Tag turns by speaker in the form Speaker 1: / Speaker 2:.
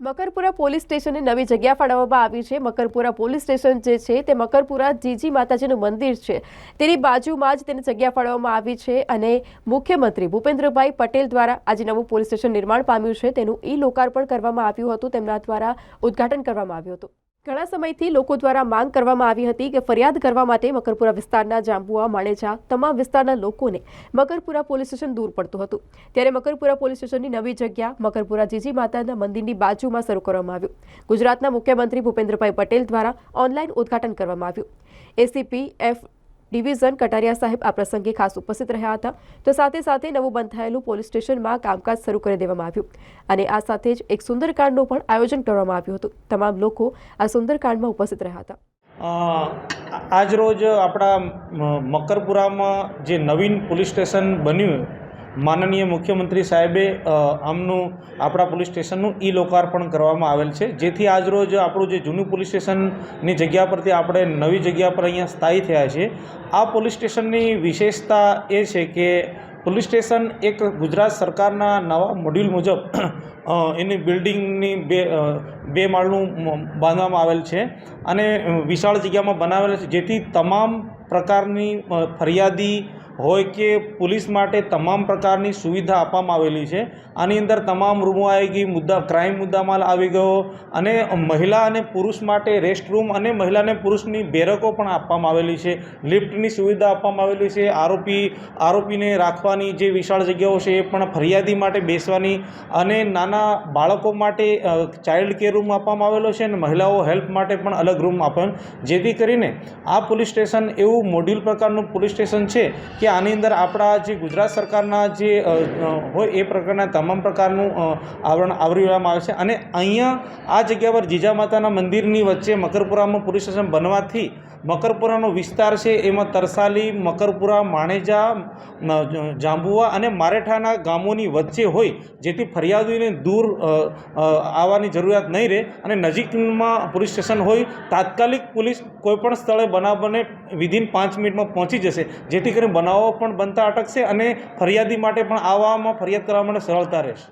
Speaker 1: Makarpura police સ્ટેશનને નવી જગ્યા ફાળવવામાં આવી છે. મકરપુરા પોલીસ સ્ટેશન જે છે તે મકરપુરા જીજી માતાજીનું મંદિર છે. તેની બાજુમાં જ તેને જગ્યા ફાળવવામાં આવી છે અને મુખ્યમંત્રી ભૂપેન્દ્રભાઈ પટેલ દ્વારા આજે નવું પોલીસ સ્ટેશન નિર્માણ પામ્યું છે. તેનું ઈ લોકાર્પણ કરવામાં આવ્યું હતું. તેમના દ્વારા ઉદ્ઘાટન કરવામાં આવ્યું હતું. ઘણા સમયથી લોકો દ્વારા માંગ કરવામાં આવી હતી કે ફરિયાદ કરવા માટે મકરપુરા વિસ્તારના જાંબુઆ, માણેજા તમામ વિસ્તારના લોકોને મકરપુરા પોલીસ સ્ટેશન દૂર પડતું હતું. ત્યારે મકરપુરા પોલીસ સ્ટેશનની નવી જગ્યા મકરપુરા જીજી માતાના મંદિરની બાજુમાં શરૂ કરવામાં આવ્યું. ગુજરાતના મુખ્યમંત્રી ભૂપેન્દ્રભાઈ પટેલ દ્વારા ઓનલાઈન ઉદ્ઘાટન કરવામાં આવ્યું. એસીપી એફ ડિવિઝન કટારિયા સાહેબ આ પ્રસંગે ખાસ ઉપસ્થિત રહ્યા હતા. તો સાથે સાથે નવું બંધાયેલું પોલીસ સ્ટેશનમાં કામકાજ શરૂ કરી દેવામાં આવ્યું. અને આ સાથે જ એક સુંદરકાંડનું પણ આયોજન કરવામાં આવ્યું હતું. તમામ લોકો આ સુંદરકાંડમાં ઉપસ્થિત રહ્યા હતા.
Speaker 2: આજરોજ આપણા મકરપુરામાં જે નવીન પોલીસ સ્ટેશન બન્યું માનનીય મુખ્યમંત્રી સાહેબે આમનું આપણા પોલીસ સ્ટેશનનું ઈ લોકાર્પણ કરવામાં આવેલ છે. જેથી આજરોજ આપણું જે જૂનું પોલીસ સ્ટેશનની જગ્યા પરથી આપણે નવી જગ્યા પર અહીંયા સ્થાયી થયા છીએ. આ પોલીસ સ્ટેશનની વિશેષતા એ છે કે પોલીસ સ્ટેશન એક ગુજરાત સરકારના નવા મોડ્યુલ મુજબ એની બિલ્ડિંગની બે બે માળનું બાંધવામાં આવેલ છે અને વિશાળ જગ્યામાં બનાવેલ છે. જેથી તમામ પ્રકારની ફરિયાદી હોય કે પોલીસ માટે તમામ પ્રકારની સુવિધા આપવામાં આવેલી છે. આની અંદર તમામ રૂમો આવી ગઈ મુદ્દા ક્રાઇમ મુદ્દામાલ આવી ગયો અને મહિલા અને પુરુષ માટે રેસ્ટ રૂમ અને મહિલા અને પુરુષની બેરકો પણ આપવામાં આવેલી છે. લિફ્ટની સુવિધા આપવામાં આવેલી છે. આરોપી, આરોપીને રાખવાની જે વિશાળ જગ્યાઓ છે એ પણ ફરિયાદી માટે બેસવાની અને નાના બાળકો માટે ચાઇલ્ડ કેર રૂમ આપવામાં આવેલો છે અને મહિલાઓ હેલ્પ માટે પણ અલગ રૂમ આપવાનું જેથી કરીને આ પોલીસ સ્ટેશન એવું મોડ્યુલ પ્રકારનું પોલીસ સ્ટેશન છે કે આની અંદર આપણા જે ગુજરાત સરકારના જે હોય એ પ્રકારના તમામ પ્રકારનું આવરણ આવરી લેવામાં આવે છે અને અહીંયા આ જગ્યા પર જીજા માતાના મંદિરની વચ્ચે મકરપુરામાં પોલીસ સ્ટેશન બનવાથી મકરપુરાનો વિસ્તાર છે, એમાં તરસાલી, મકરપુરા, માણેજા જાંબુવા અને મારેઠાના ગામોની વચ્ચે હોય, જેથી ફરિયાદીને દૂર આવવાની જરૂરિયાત નહીં રહે અને નજીકમાં પોલીસ સ્ટેશન હોય, તાત્કાલિક પોલીસ કોઈપણ સ્થળે બનાવ બને વિધિન પાંચ મિનિટમાં પહોંચી જશે, જેથી કરીને બનાવો પણ બનતા અટકશે અને ફરિયાદી માટે પણ આવવામાં ફરિયાદ કરવા માટે સરળતા રહેશે.